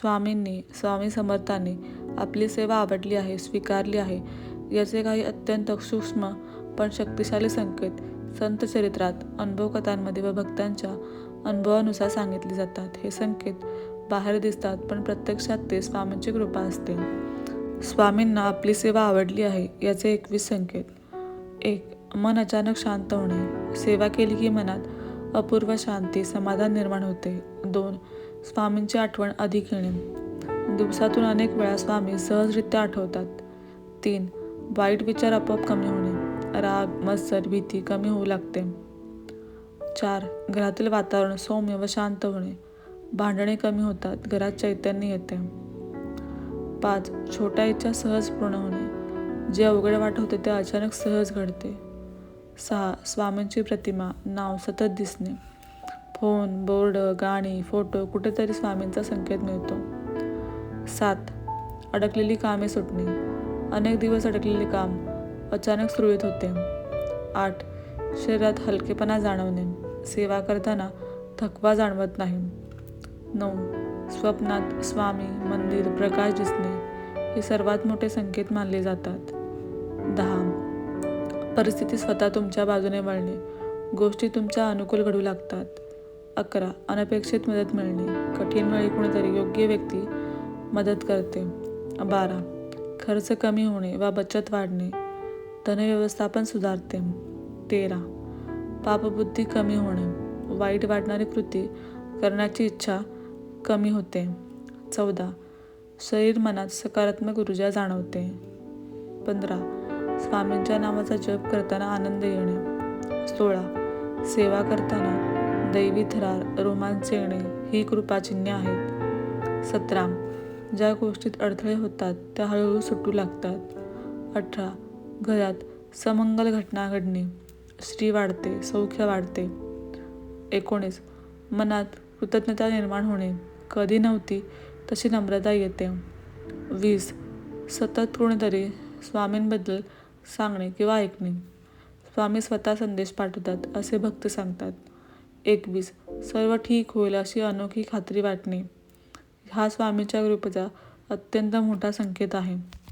स्वामींनी स्वामी समर्थांनी आपली सेवा आवडली आहे स्वीकारली आहे. याचे काही अत्यंत सूक्ष्म पण शक्तिशाली संकेत संत चरित्रात अनुभवकथांमध्ये व भक्तांच्या अनुभवानुसार सांगितले जातात. हे संकेत बाहेर दिसतात पण प्रत्यक्षात ते स्वामींची कृपा असते. स्वामींना आपली सेवा आवडली आहे याचे एकवीस संकेत. एक मन अचानक शांत होणे. सेवा केली की मनात अपूर्व शांती समाधान निर्माण होते. दोन स्वामींची आठवण अधिक येणे दिवसातून अनेक वेळा स्वामी सहजरित्या आठवतात. तीन वाईट विचार आपोआप कमी होणे. राग मत्सर भीती कमी होऊ लागते. चार घरातील वातावरण सौम्य व शांत होणे. भांडणे कमी होतात घरात चैतन्य येते. पाच छोट्या इच्छा सहज पूर्ण होणे. जे अवघड वाट होते ते अचानक सहज घडते. सहा स्वामींची प्रतिमा नाव सतत दिसणे. फोन बोर्ड गाणी फोटो कुठेतरी स्वामींचा संकेत मिळतो. सात. अडकलेली कामे सुटणे. अनेक दिवस अडकलेले काम अचानक सुरळीत होते. आठ. शरीरात हलकेपणा जाणवणे. सेवा करताना थकवा जाणवत नाही. नऊ. स्वप्नात स्वामी मंदिर प्रकाश दिसणे हे सर्वात मोठे संकेत मानले जातात. दहा. परिस्थिती स्वतः तुमच्या बाजूने वळणे. गोष्टी तुमच्या अनुकूल घडू लागतात. अकरा. अनपेक्षित मदत मिळणे. कठीण वेळी कुणीतरी योग्य व्यक्ती मदत करते. बारा. खर्च कमी होणे वा बचत वाढणे. धनव्यवस्थापन सुधारते. तेरा. पापबुद्धी कमी होणे. वाईट वाटणारी कृती करण्याची इच्छा कमी होते. चौदा. शरीर मनात सकारात्मक ऊर्जा जाणवते. पंधरा. स्वामींच्या नावाचा जप करताना आनंद येणे. सोळा. सेवा करताना दैवी थरार रोमांच येणे ही कृपाचिन्हे आहेत. सतरा ज्या गोष्टीत अडथळे होतात त्या हळूहळू सुटू लागतात. अठरा घरात समंगल घटना घडणे. स्त्री वाढते सौख्य वाढते. एकोणीस मनात कृतज्ञता निर्माण होणे. कधी नव्हती तशी नम्रता येते. वीस सतत कोणीतरी स्वामींबद्दल सांगणे किंवा ऐकणे. स्वामी स्वतः संदेश पाठवतात असे भक्त सांगतात. एकवीस. सर्व ठीक होईल अशी अनोखी खात्री वाटणे. हा स्वामीच्या कृपेचा अत्यंत मोठा संकेत आहे.